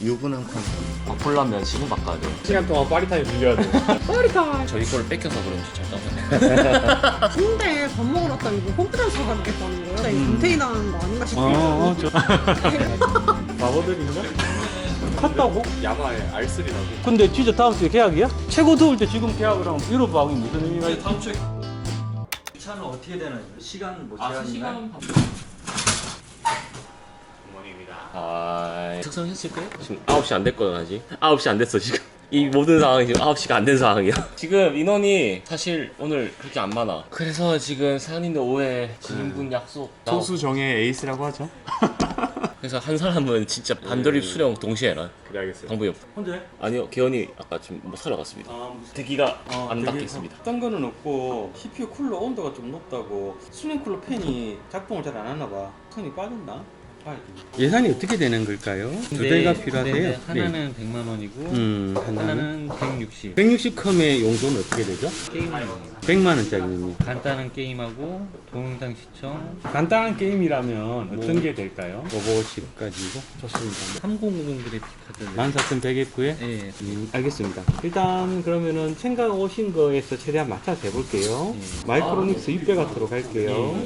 유분한 콘 바꾸려면 지금 바꿔야 돼요. 시간 동안 파리타임 빌려야 돼. 저희 거를 뺏겨서 그런지 잘 따졌네. 근데 밥 먹으러 왔다 이거 홈플러스 가겠다는 거예요? 네, 컨테이너 하는 거 아닌가 싶어요. 어, 저. 바보들인가? 탔다고? 야마에 R3라고. 근데 진짜 다음 주에 계약이야? 최고 더울 때 지금 계약을 하면 유럽하고 무슨 의미가 있 다음 주에 차는 어떻게 되나요? 시간 뭐 아, 제한이 있나요? 시간 아, 특성했을 거예요? 지금 9시 안 됐거든 아직. 9시 안 됐어 지금. 이 모든 상황이 지금 9시가 안 된 상황이야. 지금 인원이 사실 오늘 그렇게 안 많아. 그래서 지금 사장님들 오해, 지인분 약속. 소수 정의 에이스라고 하죠. 그래서 한 사람은 진짜 반돌입 수령 동시에 해라. 그래 알겠어요. 방법이 없. 혼자 해? 아니요, 개원이 아까 지금 뭐 사러 갔습니다. 아 무슨 대기가 어, 안 되게 닿겠습니다. 딴 거는 없고 CPU 쿨러 온도가 좀 높다고 수냉 쿨러 팬이 작동을 잘 안 하나 봐. 선이 빠졌나? 예산이 어떻게 되는 걸까요? 두 대가 필요하세요? 네, 하나는 100만 원이고 음, 하나는 하나는 160. 160컴의 용도는 어떻게 되죠? 게임하는 100만 원짜리입니다. 간단한 게임하고 동영상 시청 간단한 게임이라면 어떤 게 될까요? 오버워치 가지고 좋습니다. 3050 그래픽 카드. 14,100F에 네. 음, 알겠습니다. 일단 그러면은 생각 오신 거에서 최대한 맞춰서 해볼게요. 네. 마이크로닉스 600W로 갈게요.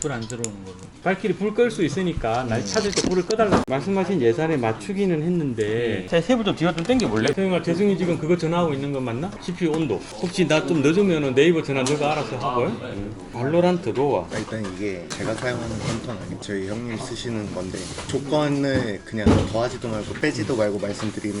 불안 들어오는 걸로. 발길이 불 끌 수 있으니까 날 찾을 때 불을 꺼달라. 말씀하신 예산에 맞추기는 했는데 제 세부 좀 뒤가 좀 당겨볼래? 태영아 재승이 지금 그거 전화하고 있는 건 맞나? CPU 온도. 혹시 나 좀 늦으면 네이버 전화 너가 알아서 하고. 응. 발로란트 로아. 일단 이게 제가 사용하는 컴퓨터는 아니고 저희 형님 쓰시는 건데 조건을 그냥 더하지도 말고 빼지도 말고 말씀드리면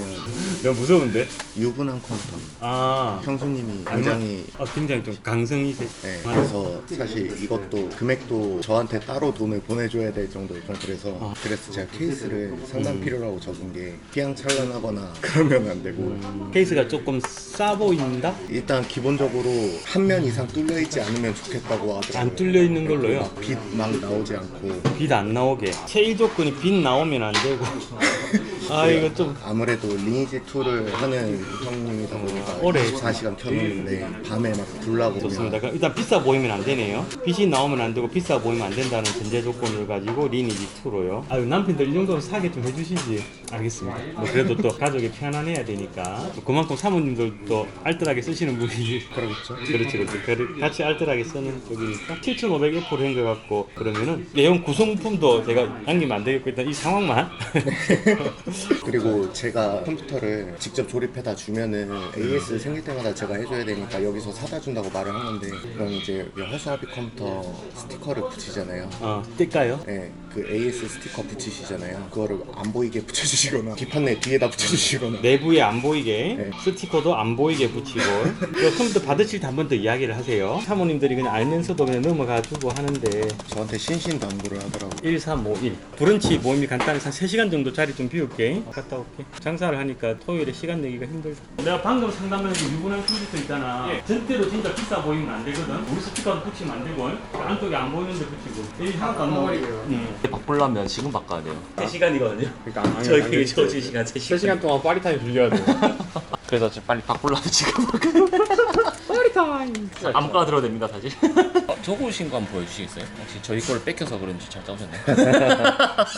너 무서운데? 유분한 컴퓨터 아. 형수님이 굉장히 어, 굉장히 좀 강성이 세. 네, 그래서 사실 이것도 금액도 저한테 따로 돈을 보내줘야 될 정도 고 그래서 그래서 제가 케이스를 상담 필요라고 적은 게 휘황찬란하거나 그러면 안 되고 케이스가 조금 싸 보인다? 일단 기본적으로 한 면 이상 뚫려 있지 않으면 좋겠다고 하더라고요. 안 뚫려 있는 걸로요. 빛 막 나오지 않고 빛 안 나오게. 제일 조건이 빛 나오면 안 되고. 아 이거 좀 아무래도 리니지 2를 하는 형님이다 보니까 오래 24시간 켜놓는데 밤에 막 불나고 좋습니다. 그럼 일단 비싸 보이면 안 되네요. 빛이 나오면 안 되고 비싸 보이면 안 된다는 전제 조건을 가지고 리니지 2로요. 아유 남편들 이 정도는 사게 좀 해주시지. 알겠습니다. 뭐 그래도 또 가족이 편안해야 되니까 또 그만큼 사모님들도 알뜰하게 쓰시는 분이지. 그러겠죠. 그렇지 그렇지. 그래- 같이 알뜰하게 쓰는 쪽이니까 7,500F로 한것 같고 그러면은 내용 구성품도 제가 남기면 안 되겠고 일단 이 상황만 그리고 제가 컴퓨터를 직접 조립해다 주면은 AS 생길 때마다 제가 해줘야 되니까 여기서 사다 준다고 말을 하는데 그럼 이제 허수아비 컴퓨터 스티커를 붙이잖아요. 어 뗄까요? 네, 그 AS 스티커 붙이시잖아요. 그거를 안 보이게 붙여주시거나 기판내 뒤에다 붙여주시거나. 내부에 안 보이게 네. 스티커도 안 보이게 붙이고. 그 컴퓨터 받으실 때 한 번 더 이야기를 하세요. 사모님들이 그냥 알면서도 그냥 넘어가 주고 하는데. 저한테 신신당부를 하더라고요. 1351 브런치 모임이 간단해서 한 3시간 정도 자리 좀 비울게. 갔다 올게. 장사를 하니까 토요일에 시간 내기가 힘들다. 내가 방금 상담해서 유분한 컴퓨터 있잖아. 전대로 진짜 비싸 보이면 안 되거든. 우리 스티커도 붙이면 안 되고. 안쪽에 안 보이는데 붙이고. 이 하나도 안 나오리고요 바꾸려면 지금 바꿔야 돼요. 3시간이거든요. 그러니까 저희 저지 시간 3시간. 3시간 동안 파리타임 빌려야 돼 그래서 지금 빨리 바꾸려면 지금 파리타임. 아무거나 들어도 됩니다 사실. 어, 적으신 거 한번 보여주시겠어요? 혹시 저희 거를 뺏겨서 그런지 잘 짜오셨나요?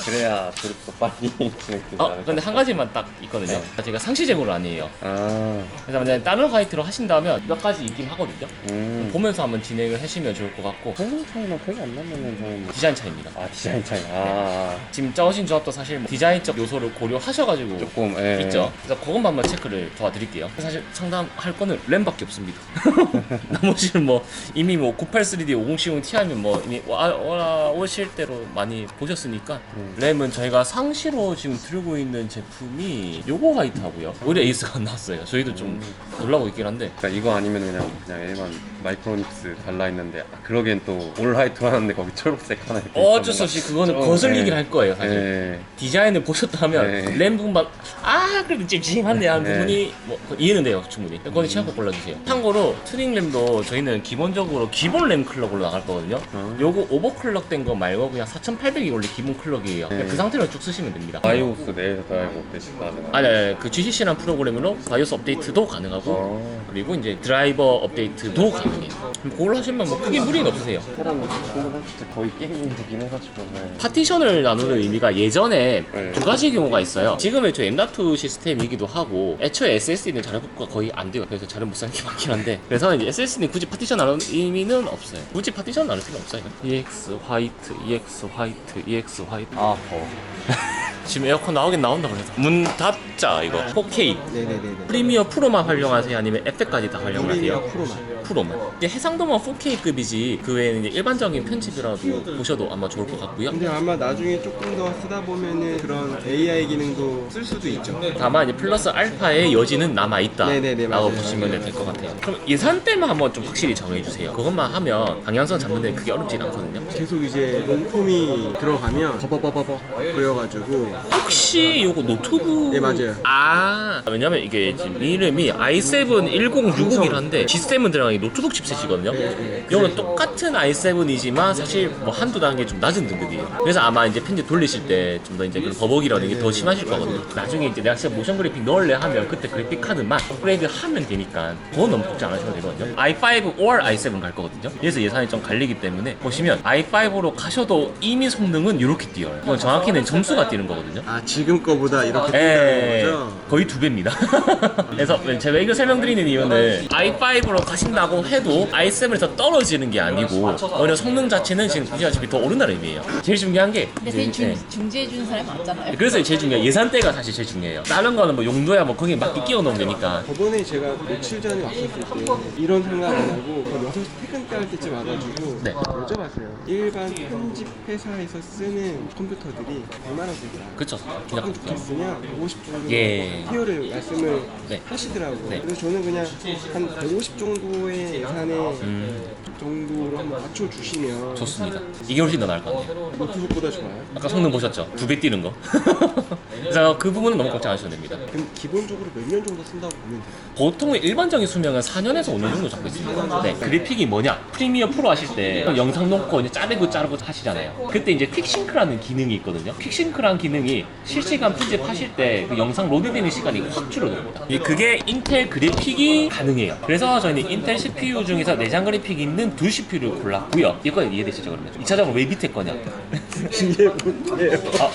그래야 조립도 빨리 진행되지 어, 않을까 근데 한 가지만 딱 있거든요. 제가 상시 재고를 아니에요. 아, 그래서 만약에 다른 화이트로 하신다면 몇 가지 있긴 하거든요. 음. 보면서 한번 진행을 하시면 좋을 것 같고 성능 차이는 크게 안 나면은 저는 뭐- 디자인 차이입니다. 아 디자인 차이 아 지금 짜오신 조합도 사실 뭐 디자인적 요소를 고려하셔가지고 조금 예. 있죠. 그래서 그것만 한번 체크를 도와드릴게요. 사실 상담할 거는 램밖에 없습니다. 나머지는 뭐 이미 뭐 983D 5070 Ti면 뭐 이미 와, 와, 오실 대로 많이 보셨으니까 램은 저희가 상시로 지금 들고 있는 제품이 요거 화이트하고요. 오히려 에이스가 안 나왔어요. 저희도 좀 놀라고 있긴 한데 그러니까 이거 아니면 그냥 그냥 일반 마이크로닉스 달라 있는데 아, 그러기엔 또 올라이트 하는데 거기 초록색 하나 이렇게 어쩔 수 없이 그거는 좀, 거슬리긴 예. 할 거예요 사실. 예. 디자인을 보셨다면 네. 램 부분만 아 그래도 찜찜한데 하는 네. 부분이 뭐 이해는 돼요 충분히 그거는 취향껏 골라주세요 참고로 트닝 램도 저희는 기본적으로 기본 램 클 클럭으로 나갈 거거든요. 요거 오버클럭 된 거 말고 그냥 4800이 원래 기본 클럭이에요. 그냥 그 상태로 쭉 쓰시면 됩니다. 바이오스 내에서 드라이브 업데이트 가능한 아니, 아니, 그 GCC라는 프로그램으로 바이오스 업데이트도 가능하고 어. 그리고 이제 드라이버 업데이트도 가능해요. 그럼 그걸로 하시면 뭐 크게 무리는 없으세요. 궁금한 진짜 거의 게임이긴 해가지고 네. 파티션을 나누는 의미가 예전에 네. 두 가지 경우가 있어요. 지금의 저 M.2 시스템이기도 하고 애초에 SSD는 자료복구가 거의 안 돼요. 그래서 자료 못 사는 게 많긴 한데 그래서 이제 SSD는 굳이 파티션 나누는 의미는 없어요. 굳이 파티션 나눌 필요 없어요. EX 화이트, EX 화이트, EX 화이트. 아, 어. 지금 에어컨 나오긴 나온다 그래서 문 닫자 이거 4K 네네네네. 프리미어 프로만 활용하세요 아니면 에펙까지 다 활용하세요? 프로만. 프로만. 이제 해상도만 4K급이지 그 외에는 이제 일반적인 편집이라도 보셔도 아마 좋을 것 같고요. 근데 아마 나중에 조금 더 쓰다 보면은 그런 AI 기능도 쓸 수도 있죠. 다만 이제 플러스 알파의 여지는 남아있다 네네네, 라고 맞아요. 보시면 될 것 같아요. 그럼 예산대만 한번 좀 확실히 정해주세요. 그것만 하면 방향성 잡는 데 그게 어렵진 않거든요. 계속 이제 롱폼이 들어가면 버버버버버. 보여가지고 혹시 요거 노트북? 네, 맞아요. 아. 왜냐면 이게 지금 이름이 i7 1060이란데 G7 들어가는 게 노트북 칩셋이거든요. 네, 이거는 똑같은 i7이지만 사실 뭐 한두 단계 좀 낮은 등급이에요. 그래서 아마 이제 편집 돌리실 때 좀 더 이제 그런 버벅이라는 게 더 심하실 거거든요. 나중에 이제 내가 진짜 모션 그래픽 넣을래 하면 그때 그래픽 카드만 업그레이드 하면 되니까 그건 너무 걱정 안 하셔도 되거든요. i5 or i7 갈 거거든요. 그래서 예산이 좀 갈리기 때문에 보시면 i5로 가셔도 이미 성능은 이렇게 뛰어요. 이건 정확히는 점수가 뛰는 거거든요. 아 지금 거보다 이렇게 예, 뜬다는 거죠? 거의 두 배입니다. 그래서 제가 이거 설명드리는 이유는 i5로 가신다고 해도 i7에서 떨어지는 게 아니고 오히려 성능 자체는 지금 보시다시피 더 오른다는 의미예요. 제일 중요한 게 근데 제일 중, 예. 중재해주는 사람이 맞잖아요. 그래서 제일 중요한 예산대가 사실 제일 중요해요. 다른 거는 뭐 용도야 뭐 거기에 맞게 끼워 넣으면 되니까. 저번에 제가 며칠 전에 왔었을 때 이런 생각 안 하고 한 6시 퇴근 때 할 때쯤 와가지고 네. 여쭤봤어요 일반 편집 회사에서 쓰는 컴퓨터들이 100만 원대더라 그쵸. 그냥 이렇게 쓰면 150 정도 예. 티어를 말씀을 네. 하시더라고요 네. 그래서 저는 그냥 한 150 정도의 예산에 음, 정도로 한번 맞춰주시면 좋습니다. 이게 훨씬 더 나을 것 같아요. 노트북보다 좋아요 아까 성능 보셨죠? 두 배 뛰는 거. 그래서 그 부분은 너무 걱정 안 하셔도 됩니다. 그럼 기본적으로 몇 년 정도 쓴다고 보면 돼요? 보통 일반적인 수명은 4년에서 5년 정도 잡고 있습니다. 네, 그래픽이 뭐냐? 프리미어 프로 하실 때 영상 놓고 이제 자르고 자르고 하시잖아요. 그때 이제 퀵싱크라는 기능이 있거든요. 퀵싱크라는 기능이 실시간 편집하실 때 그 영상 로드되는 시간이 확 줄어듭니다. 이 그게 인텔 그래픽이 가능해요. 그래서 저희는 인텔 CPU 중에서 내장 그래픽이 있는 두 CPU를 골랐고요. 이거 이해되시죠 그러면? 2차적으로 왜 밑에 거냐? 이게 뭔데요? 아,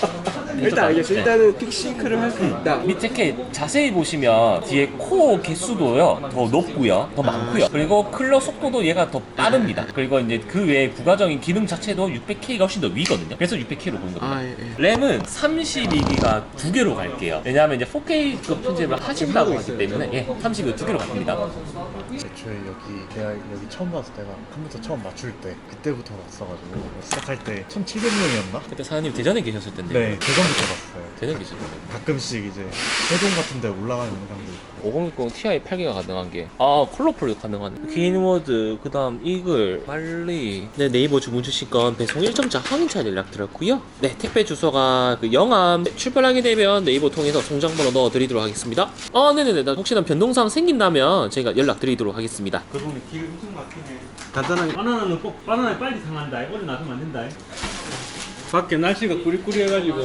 일단 알겠어요 네. 일단은 픽싱크를 할 수 있다. 밑에 이렇게 자세히 보시면 뒤에 코어 개수도요 더 높고요 더 많고요. 그리고 클럭 속도도 얘가 더 빠릅니다. 그리고 이제 그 외에 부가적인 기능 자체도 600K가 훨씬 더 위거든요. 그래서 600K로 보는 겁니다. 아 예, 예. 램은 32기가 두 개로 갈게요. 왜냐하면 이제 4K급 편집을 하신다고 하기. 때문에 예, 32가 두 개로 갑니다. 애초에 여기 내가 여기 처음 왔을 때가 컴퓨터 처음 맞출 때 그때부터 왔어가지고 시작할 때 1,700명이었나? 그때 사장님 대전에 계셨을 텐데. 네 대전 부터 봤어요 대전 계셨을 텐데 가끔씩 이제 세종 같은 데 올라가는 영상도 있고 560 Ti 8기가 가능한 게, 아, 컬러풀이 가능하네. 긴 워드, 그 다음, 이글, 빨리. 네, 네이버 주문 주신 건 배송 일정자 확인차 연락 드렸고요 네, 택배 주소가 그 영암. 출발하게 되면 네이버 통해서 송장번호 넣어 드리도록 하겠습니다. 아, 네네네. 나 혹시나 변동사항 생긴다면 저희가 연락 드리도록 하겠습니다. 그분이 길 엄청 막히네. 간단하게 바나나는 꼭 바나나 빨리 상한다. 오래 놔두면 안 된다. 밖에 날씨가 꾸리꾸리해가지고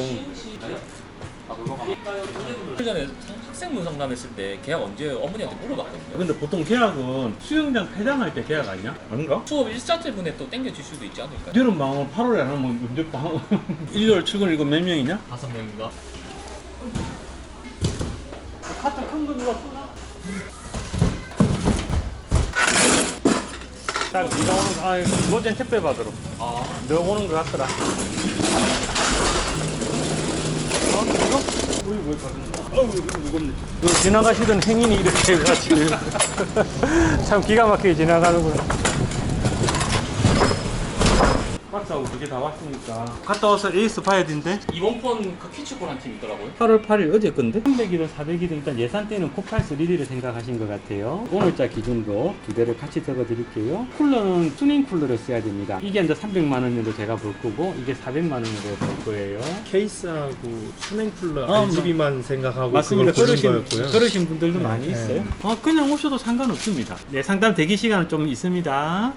그 전에 학생 문상담 했을 때 계약 언제 어머니한테 물어봤거든요. 근데 보통 계약은 수영장 폐장할 때 계약 아니야? 아닌가? 수업 1차 때문에 또 땡겨질 수도 있지 않을까요? 여름 방학은 8월에 안 하면 언제 방학 1월 출근 이거 몇 명이냐? 다섯 명인가? 카트 큰거 누가 쓰나? 딱 네가 오는 거, 아, 이거전 택배 받으러. 아. 너 오는 거 같더라. 지나가시던 행인이 이렇게 해가지고. 참 기가 막히게 지나가는구나. 아, 박스하고 두 개 다 왔으니까 갔다 와서 AS 봐야 된대 이번 폰그 퀴즈콜 한팀 있더라고요. 8월 8일 어제 건데 300이든 400이든 일단 예산대는 코팔 3D를 생각하신 것 같아요 오늘자 기준으로 두 대를 같이 적어 드릴게요 쿨러는 튜닝 쿨러를 써야 됩니다 이게 이제 300만 원으로 제가 볼 거고 이게 400만 원으로 볼 거예요 케이스하고 수냉 쿨러 아, RGB만 생각하고 맞습니다. 그걸 고른 그러신, 거였고요. 그러신 분들도 많이 네. 있어요. 아, 그냥 오셔도 상관없습니다. 네, 상담 대기 시간은 좀 있습니다.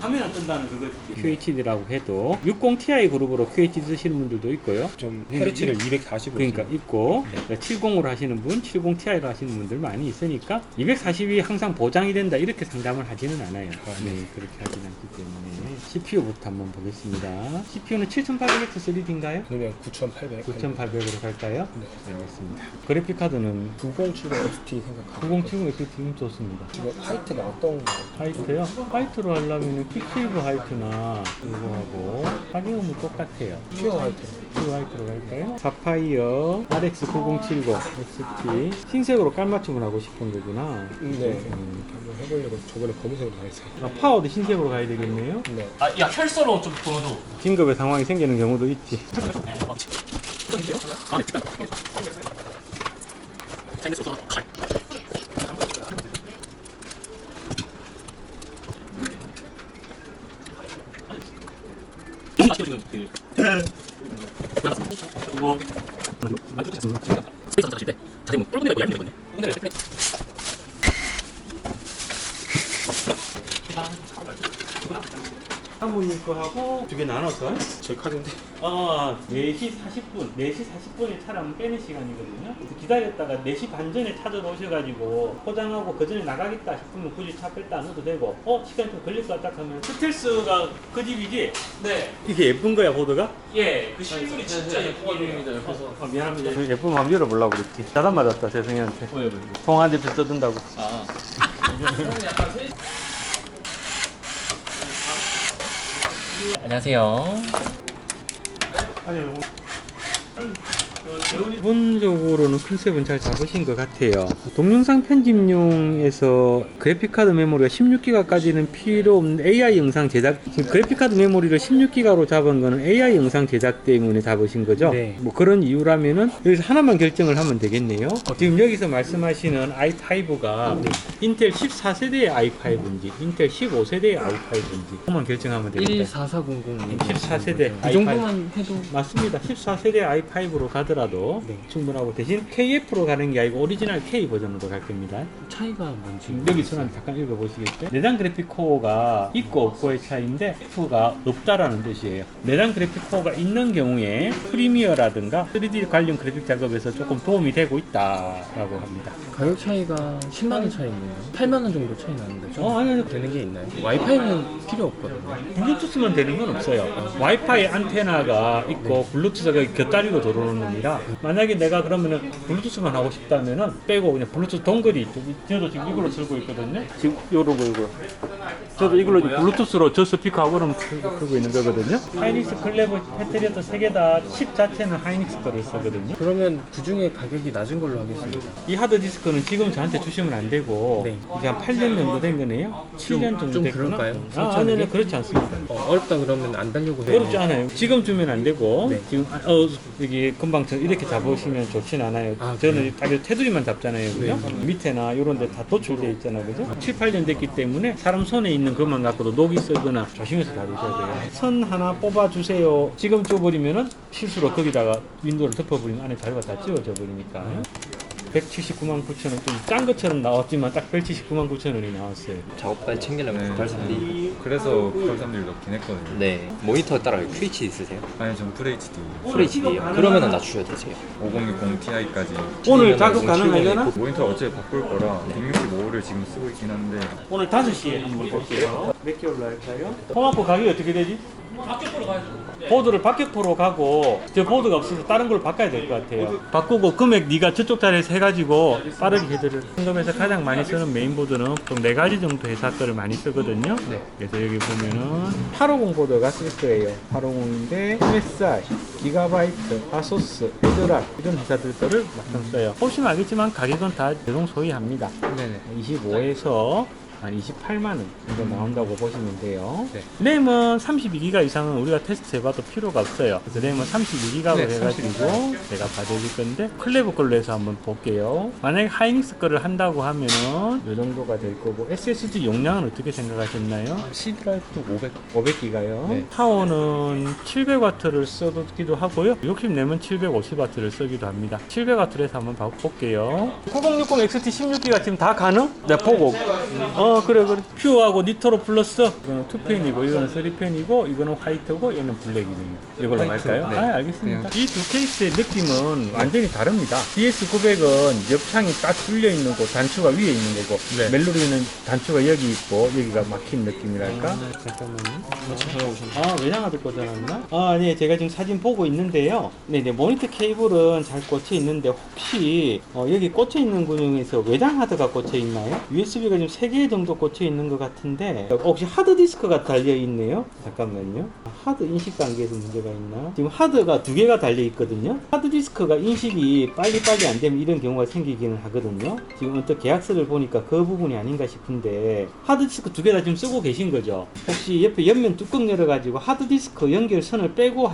화면 안 뜬다는 그거지. QHD라고 해도 60ti 그룹으로 QHD 쓰시는 분들도 있고요. 좀 헤르츠를 240으로 그러니까 있고 70으로 하시는 분, 70ti로 하시는 분들 많이 있으니까 240이 항상 보장이 된다 이렇게 상담을 하지는 않아요. 네, 그렇게 하진 않기 때문에 CPU부터 한번 보겠습니다. CPU는 7800X 3D인가요? 그러면 9800 9,800으로 갈까요? 네. 알겠습니다. 그래픽 카드는 9070 XT 생각하고 9070 XT 좋습니다. 이거 화이트가 어떤 거? 화이트요? 화이트로 하려면 퀵실브 화이트나 이거하고 가격은 똑같아요. 퓨어 화이트 퓨어 화이트로 갈까요? 사파이어 RX 9070 XT 흰색으로 깔맞춤을 하고 싶은 거구나. 네 음. 한번 해보려고 저번에 검은색으로 다 했어요 아, 파워도 흰색으로 가야 되겠네요. 네 아, 야 혈서로 좀 보여줘. 긴급의 상황이 생기는 경우도 있지. 사모님 거하고 두 개 나눠서 제 카드인데 아, 4시 40분, 4시 40분에 차량 빼는 시간이거든요. 그래서 기다렸다가 4시 반 전에 찾아오셔가지고 포장하고 그 전에 나가겠다 싶으면 굳이 차 뺐다 안 해도 되고, 어, 시간 좀 걸릴 것 같다 하면 스텔스가 그 집이지? 네. 이게 예쁜 거야, 보드가? 예, 그 실물이 진짜 예쁘거든요. 옆에서. 어, 미안합니다. 예쁘면 한번 열어보려고 그랬지. 자단 맞았다, 세승이한테. 왜, 왜, 왜? 통화한 대표 써둔다고. 아. 약간 세... 안녕하세요. 기본적으로는 컨셉은 잘 잡으신 것 같아요. 동영상 편집용에서 그래픽카드 메모리가 16기가까지는 필요 없는 AI 영상 제작, 지금 그래픽카드 메모리를 16기가로 잡은 거는 AI 영상 제작 때문에 잡으신 거죠? 네. 뭐 그런 이유라면은 여기서 하나만 결정을 하면 되겠네요. 지금 여기서 말씀하시는 i5가 인텔 14세대의 i5인지 인텔 15세대의 i5인지 그만 결정하면 됩니다. 14400 14세대 이 정도만 해도 맞습니다. 14세대 i5로 가더라 도 충분하고 대신 KF로 가는 게 아니고 오리지널 K 버전으로 갈 겁니다. 차이가 뭔지 여기 순환 잠깐 읽어보시겠어요? 내장 그래픽 코어가 있고 없고의 차이인데 F가 없다라는 뜻이에요. 내장 그래픽 코어가 있는 경우에 프리미어라든가 3D 관련 그래픽 작업에서 조금 도움이 되고 있다라고 합니다. 가격 차이가 10만 원 차이네요 8만 원 정도 차이 나는데 좀 어, 아니, 아니, 되는 게 있나요? 와이파이는 필요 없거든요 블루투스만 되는 건 없어요. 와이파이 안테나가 있고 블루투스가 곁다리로 들어오는 겁니다. 만약에 내가 그러면은 블루투스만 하고 싶다면은 빼고 그냥 블루투스 동글이 저도 지금 이걸로 들고 있거든요. 지금 요런 거 이거. 저도 이걸로 블루투스로 저 스피커하고는 들고 있는 거거든요. 하이닉스 클레버 패트리어트 3개 다 칩 자체는 하이닉스 거를 쓰거든요. 그러면 그 중에 가격이 낮은 걸로 하겠습니다 이 하드 디스크는 지금 저한테 주시면 안 되고 네. 이게 한 8년 정도 된 거네요. 7년 정도 좀 됐구나. 그럴까요? 아, 아니요, 게? 그렇지 않습니다. 어, 어렵다 그러면 안 달려고 해요 어렵지 않아요. 지금 주면 안 되고 네. 지금 아, 어 여기 금방 저 이렇게 잡으시면 좋진 않아요. 아, 저는 딱 이렇게 테두리만 잡잖아요, 그죠? 밑에나 이런 데 다 도출돼 있잖아요, 그죠? 7, 8년 됐기 때문에 사람 손에 있는 것만 갖고도 녹이 쓰거나 조심해서 다루셔야 돼요. 선 하나 뽑아주세요. 지금 줘버리면은 실수로 거기다가 윈도우를 덮어버리면 안에 자료가 다 지워져 버리니까. 179만 9천 원, 좀짠 것처럼 나왔지만 딱 179만 9천 원이 나왔어요. 작업발 챙기려면 9830D 그래서 983를 넣긴 했거든요. 네 모니터 따라요 QHD 있으세요? 아니 전 FHD FHD요? 그러면은 낮추셔도 되세요 5060 Ti까지 오늘 작업 가능하려나? 모니터 어차피 바꿀 거라 165를 지금 쓰고 있긴 한데 오늘 5시에 한번 볼게요. 몇 개월로 할까요? 통합보 가격이 어떻게 되지? 합격보러 가야죠. 보드를 박격포로 가고 저 보드가 없어서 다른 걸 바꿔야 될 것 같아요. 바꾸고 금액 네가 저쪽 자리에서 해가지고 빠르게 해드릴. 현금에서 가장 많이 쓰는 메인보드는 보통 네 가지 정도 회사 거를 많이 쓰거든요. 그래서 여기 보면은 850 보드가 쓸 거예요. 850인데 MSI, 기가바이트, 아소스, 헤드락 이런 회사들 거를 써요. 보시면 알겠지만 가격은 다 대동 소이합니다. 네네 25에서 한 28만 원 정도 나온다고 보시면 돼요. 램은 32기가 이상은 우리가 테스트 해봐도 필요가 없어요. 그래서 램은 32기가로 네, 해가지고 제가 봐드릴 건데 클레브 걸로 해서 한번 볼게요. 만약에 하이닉스 거를 한다고 하면은 이 정도가 될 거고 SSD 용량은 어떻게 생각하셨나요? 시드라이브 500. 500기가요. 네. 파워는 700W를 써기도 하고요. 욕심내면 750W를 쓰기도 합니다. 700W를 해서 한번 봐- 볼게요. 9060 XT 16기가 지금 다 가능? 네, 보고. 어, 그래, 그래. 퓨어하고 니트로 플러스. 이거는 2펜이고, 이거는 3펜이고, 이거는 화이트고, 얘는 블랙이네요. 이걸로 화이트, 갈까요? 네. 아, 알겠습니다. 이 두 케이스의 느낌은 완전히 다릅니다. DS900은 옆창이 딱 뚫려 있는 거, 단추가 위에 있는 거고, 네. 멜로디는 단추가 여기 있고, 여기가 막힌 느낌이랄까? 잠깐만요. 아, 외장하드 꽂아놨나? 아, 네, 제가 지금 사진 보고 있는데요. 네, 네, 모니터 케이블은 잘 꽂혀 있는데, 혹시, 어, 여기 꽂혀 있는 군용에서 외장 하드가 꽂혀 있나요? USB가 지금 3개 정도 꽂혀 있는 것 같은데, 어, 혹시 하드디스크가 달려 있네요? 잠깐만요. 아, 하드 인식 단계에서 문제가 있나? 지금 하드가 두 개가 달려 있거든요. 하드디스크가 인식이 빨리빨리 안 되면 이런 경우가 생기기는 하거든요. 지금 어떤 계약서를 보니까 그 부분이 아닌가 싶은데, 하드디스크 두 개 다 지금 쓰고 계신 거죠? 혹시 옆에 옆면 뚜껑 열어가지고 하드디스크 연결선을 빼고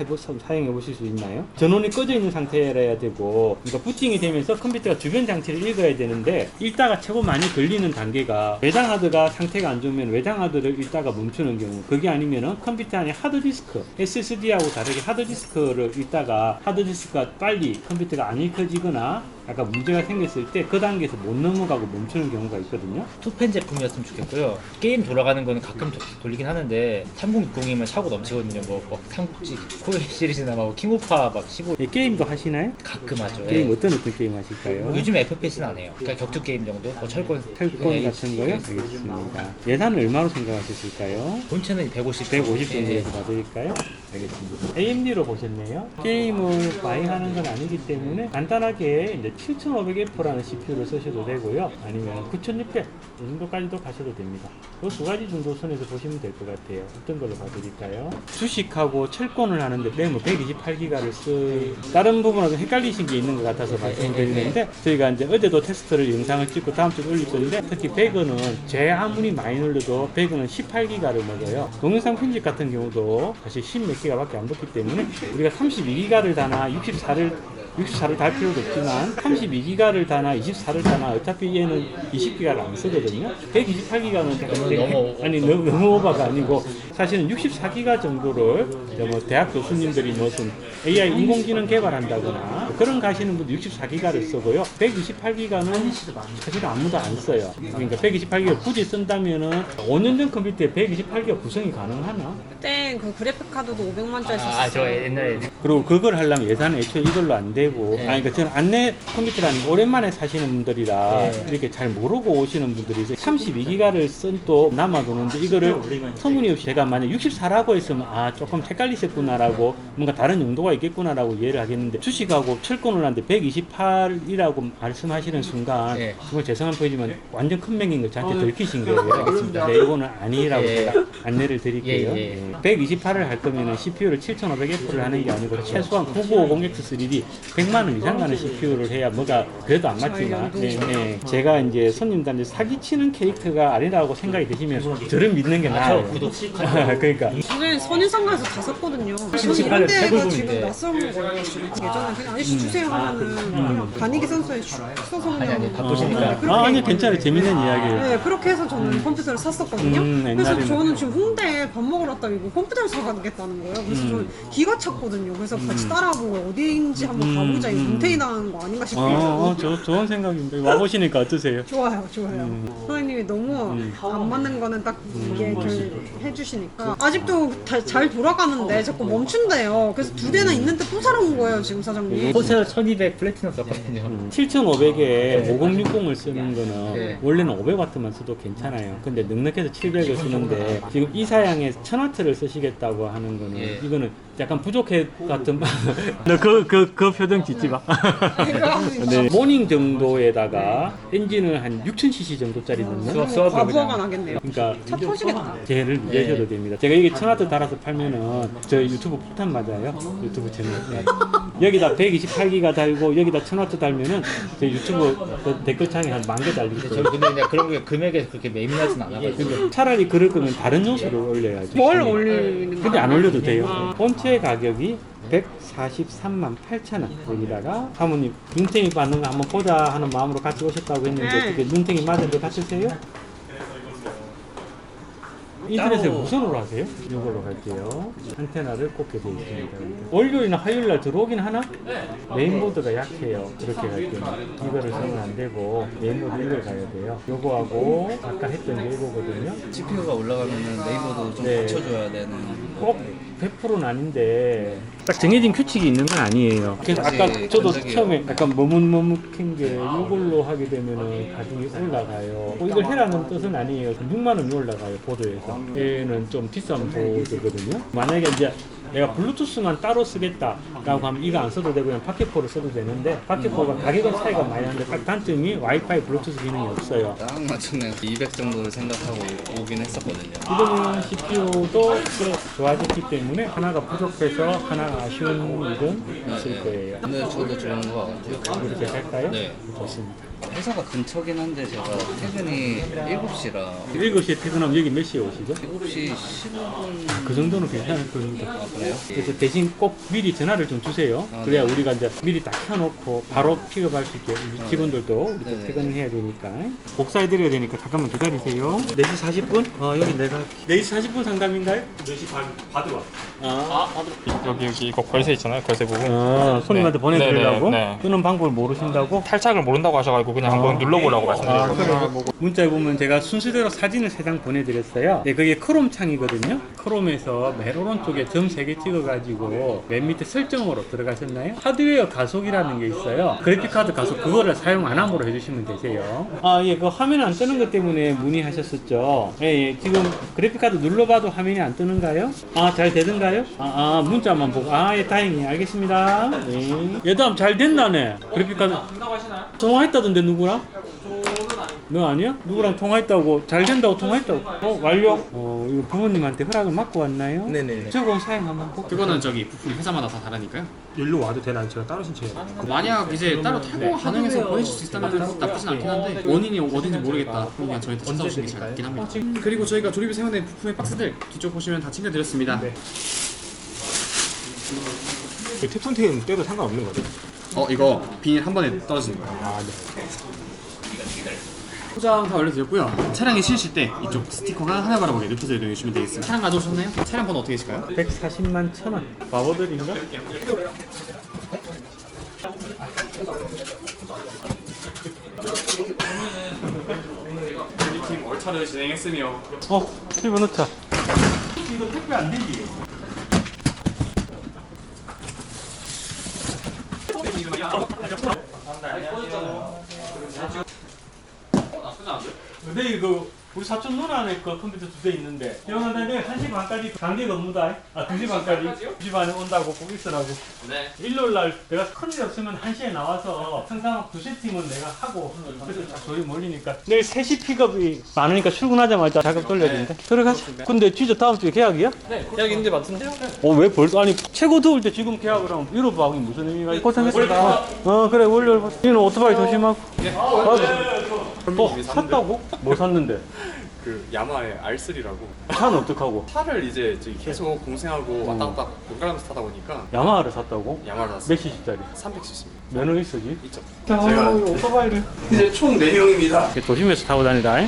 사용해 보실 수 있나요? 전원이 꺼져 있는 상태라야 되고, 그러니까 부팅이 되면서 컴퓨터가 주변 장치를 읽어야 되는데, 읽다가 최고 많이 걸리는 단계가 외장 하드가 상태가 안 좋으면 외장 하드를 읽다가 멈추는 경우, 그게 아니면은 컴퓨터 안에 하드디스크, SSD하고 다르게 하드디스크를 읽다가 하드디스크가 빨리 컴퓨터가 안 읽혀지거나 약간 문제가 생겼을 때 그 단계에서 못 넘어가고 멈추는 경우가 있거든요. 투펜 제품이었으면 좋겠고요. 게임 돌아가는 거는 가끔 도- 돌리긴 하는데 3060이면 차고 넘치거든요. 뭐, 뭐 삼국지 코에 시리즈나 막 킹오파 막 15 예, 게임도 하시나요? 가끔 하죠. 게임 예. 어떤 어떤 게임 하실까요? 요즘 FPS는 안 해요. 그러니까 격투 게임 정도? 뭐 철권 탈권 예, 같은 거요? 예. 알겠습니다. 예산은 얼마로 생각하셨을까요? 본체는 150 150 예. 정도에서 받을까요? 알겠습니다. AMD로 보셨네요. 게임을 많이 하는 건 아니기 때문에 간단하게 이제 7500F라는 CPU를 쓰셔도 되고요. 아니면 9600 이 정도까지도 가셔도 됩니다. 그두 가지 정도 선에서 보시면 될 것 같아요. 어떤 걸로 봐드릴까요? 주식하고 철권을 하는데 램은 128기가를 쓰 다른 부분하고 헷갈리신 게 있는 것 같아서 말씀드리는데 저희가 이제 어제도 테스트를 영상을 찍고 다음 주에 올릴 건데 특히 배그는 제 아무리 많이 눌러도 배그는 18기가를 먹어요. 동영상 편집 같은 경우도 사실 10몇 기가밖에 안 먹기 때문에 우리가 32기가를 다나 64를 64를 달 필요도 없지만 32기가를 다나 24를 다나 어차피 얘는 20기가를 안 쓰거든요. 128기가는 너무 아니 너무, 너무 오버가 아니고 사실은 64기가 정도를 뭐 대학 교수님들이 무슨 AI 인공지능 개발한다거나 그런 가시는 분들 64기가를 쓰고요. 128기가는 사실 아무도 안 써요. 그러니까 128기가 굳이 쓴다면은 5년 전 컴퓨터에 128기가 구성이 가능하나? 그때 그 그래픽 카드도 500만 짜리 아, 저 썼어요. 옛날에 그리고 그걸 하려면 예산은 애초에 이걸로 안 되고 네. 아니 그러니까 저는 안내 컴퓨터라는 게 오랜만에 사시는 분들이라 네. 이렇게 잘 모르고 오시는 분들이 32기가를 쓴 또 남아도는데 이거를 터무니없이 제가 만약 64라고 했으면 아 조금 헷갈리셨구나라고 뭔가 다른 용도가 있겠구나라고 이해를 하겠는데 주식하고 철권을 하는데 128이라고 말씀하시는 순간 네. 정말 죄송한 표현이지만 완전 큰 맹인 걸 저한테 들키신 거예요. 네, 이거는 아니라고 예. 제가 안내를 드릴게요. 예, 예. 128을 할 거면은 CPU를 7500F를 하는 게 아니고 최소한 9950X3D 100만 원 이상 가는 CPU를 해야 뭐가 그래도 안 맞지만 네, 네. 제가 이제 손님들한테 사기치는 캐릭터가 아니라고 생각이 드시면 저를 믿는 게 나아요. 구독 그러니까 저는 선인상가에서 다 샀거든요. 저는 현대가 태블릿인데. 지금 낯선 거예요. 지금 예전에 그냥 아저씨 주세요 하면은 그냥 간이기 선수에 써서 그냥 바쁘시니까 아 아니 괜찮아요 재밌는 이야기예요. 네, 그렇게 해서 저는 컴퓨터를 샀었거든요. 음, 그래서 옛날에는. 저는 지금 홍대에 밥 먹으러 왔다 이거 컴퓨터를 사가겠다는 거예요. 그래서 음. 저는 기가 찼거든요. 그래서 같이 따라보고 어디인지 한번 가보자. 이거 문태이 나는 거 아닌가 어, 싶어요. 어, 저, 좋은 생각입니다. 와보시니까 어떠세요? 좋아요, 좋아요. 선생님이 너무 안 맞는 거는 딱 이게 결 해주시니까 아직도 다, 잘 돌아가는데 자꾸 멈춘대요. 그래서 두 대나 있는데 또 사러 온 거예요, 지금 사장님. 호세어 1200 플래티넘 썼거든요. 7500에 5060을 쓰는 거는 네. 원래는 500W만 써도 괜찮아요. 근데 넉넉해서 700을 쓰는데 지금 이 사양에 1000W를 쓰시겠다고 하는 거는 예. 이거는 약간 부족해 같은 너그그 그 표정 짓지 마. 네. 모닝 정도에다가 엔진을 한 6,000cc 정도짜리 넣는 수압, 수압을 과부하가 그냥 나겠네요. 그러니까 차 터지겠다. 개를 내셔도 됩니다. 제가 여기 천와트 달아서 팔면은 저 유튜브 폭탄 맞아요. 유튜브 채널. 네. 여기다 128기가 달고 여기다 천와트 달면은 제 유튜브 그 댓글창에 한 만 개 달리고 저희 근데 그냥 그런 게 금액에 그렇게 매민하진 않아가지고 차라리 그럴 거면 다른 요소를 올려야죠. 뭘 올리는 근데? 안 올려도 돼요. 본체 가격이 143만 8천 원. 여기다가 사모님 눈탱이 받는 거 한번 보자 하는 마음으로 같이 오셨다고 했는데 네. 어떻게 눈탱이 맞은데 같으세요? 인터넷에 무선으로 하세요? 이걸로 갈게요. 안테나를 꽂게 되어 있습니다. 월요일이나 화요일 날 들어오긴 하나? 메인보드가 약해요. 그렇게 갈 때는. 이거를 쓰면 안 되고 메인보드 이걸 가야 돼요. 요거하고 아까 했던 게 이거거든요. CPU가 올라가면은 네이버도 좀 네. 받쳐줘야 되는 꼭 100%는 아닌데 딱 정해진 규칙이 있는 건 아니에요. 그래서 아까 저도. 처음에 약간 머뭇머뭇한 게 이걸로 하게 되면은 가격이 올라가요. 뭐 이걸 해라는 뜻은 아니에요. 6만 원이 올라가요 보드에서. 얘는 좀 비싼 보드거든요. 만약에 이제 내가 블루투스만 따로 쓰겠다라고 하면 이거 안 써도 되고 그냥 파켓포를 써도 되는데 파켓포가 가격은 차이가 많이 나는데 딱 단점이 와이파이 블루투스 기능이 없어요. 딱 맞추면 200 정도를 생각하고 오긴 했었거든요. 이거는 CPU도 꽤 좋아졌기 때문에 하나가 부족해서 하나가 아쉬운 일은 있을 거예요. 근데 저도 좋은 것 같아요. 이렇게 할까요? 네. 좋습니다. 회사가 근처긴 한데 제가 퇴근이 7시라 7시에 퇴근하면 여기 몇 시에 오시죠? 7시 15분 그 정도는 괜찮을 겁니다. 아, 그래요? 그래서 대신 꼭 미리 전화를 좀 주세요. 아, 그래야 네. 우리가 이제 미리 딱 켜놓고 바로 픽업할 수 있게 우리 직원들도 우리 네, 네. 퇴근해야 되니까 복사해드려야 되니까 잠깐만 기다리세요. 4시 40분? 어 여기 내가 4시 40분 상담인가요? 4시 반 받으와. 아, 여기 여기 이거 걸쇠 있잖아요. 걸쇠 부분. 아 손님한테 네. 보내드리려고? 네, 네. 쓰는 방법을 모르신다고? 탈착을 모른다고 하셔가지고 그냥 한번 눌러보려고 말씀드렸거든요. 문자에 보면 제가 순서대로 사진을 세장 보내드렸어요. 네, 그게 크롬 창이거든요. 크롬에서 맨 오른쪽에 점 세개 찍어가지고 맨 밑에 설정으로 들어가셨나요? 하드웨어 가속이라는 게 있어요. 그래픽카드 가속 그거를 사용 안 함으로 해주시면 되세요. 아, 예, 그 화면 안 뜨는 것 때문에 문의하셨었죠. 예, 예, 지금 그래픽카드 눌러봐도 화면이 안 뜨는가요? 아, 잘 되는가요? 아, 아 문자만 보고. 아, 예, 다행히 알겠습니다. 예. 얘도 잘 된다네. 그래픽카드. 통화했다던데 누구랑? 너 아니야? 누구랑 통화했다고 잘 된다고 통화했다고 어 완료? 어 이거 부모님한테 허락을 받고 왔나요? 네네. 저거 사용 한번 볼게요 그거는 저기 부품 회사마다 다 다르니까요. 일로 와도 되나? 제가 따로 신청해요 만약 이제 따로 탈거 가능해서 보내줄 수 있다면 나쁘진 않긴 한데 원인이 어딘지 모르겠다. 그럼 그냥 저희한테 찾아오시는 게잘 맞긴 합니다. 그리고 저희가 조립에 사용된 부품의 박스들 뒤쪽 보시면 다 챙겨드렸습니다. 탭선택은 떼도 상관없는 거죠? 어 이거 비닐 한 번에 떨어지는 거예요. 아, 네. 포장 다 올려드렸고요. 차량에 실으실 때 이쪽 스티커가 하나 바라보게 눕혀서 이동해 주시면 되겠습니다. 차량 가져오셨나요? 차량 번호 어떻게 되실까요? 140만 천원 바보들인가? 팀 월차를 진행했으며 어 집어넣자 이거 택배 안 되지? 근데 이거 우리 사촌 누나네 거 컴퓨터 두 대 있는데 영원한 내일 1시 반까지 강제 업무다. 아 2시 반까지. 2시 반에 온다고 꼭 있으라고. 네. 일요일 날 내가 큰일 없으면 1시에 나와서 항상 2시 팀은 내가 하고. 그래서 다 조리 몰리니까. 내일 3시 픽업이 많으니까 출근하자마자 작업 돌려야 된대. 들어가자. 근데 진짜 다음 주에 계약이야? 네, 계약 인데 맞던데요? 어왜 벌써? 아니 최고 더울 때 지금 계약을 하면 유럽 하긴 무슨 의미가 있 고생했습니다. 어 그래 월요일 봐 니는 오토바이 조심하고. 맞아 어 샀다고? 뭐 샀는데? 그 야마의 R3라고 차는 어떡하고? 차를 이제 저기 계속 공생하고 왔다 갔다 번갈아가면서 타다 보니까 야마하를 샀다고? 야마를 몇 샀어요. cc짜리? 300cc입니다. 면허 있어지? 있죠. 제가 오토바이를 이제 총 4명입니다. 조심해서 타고 다니다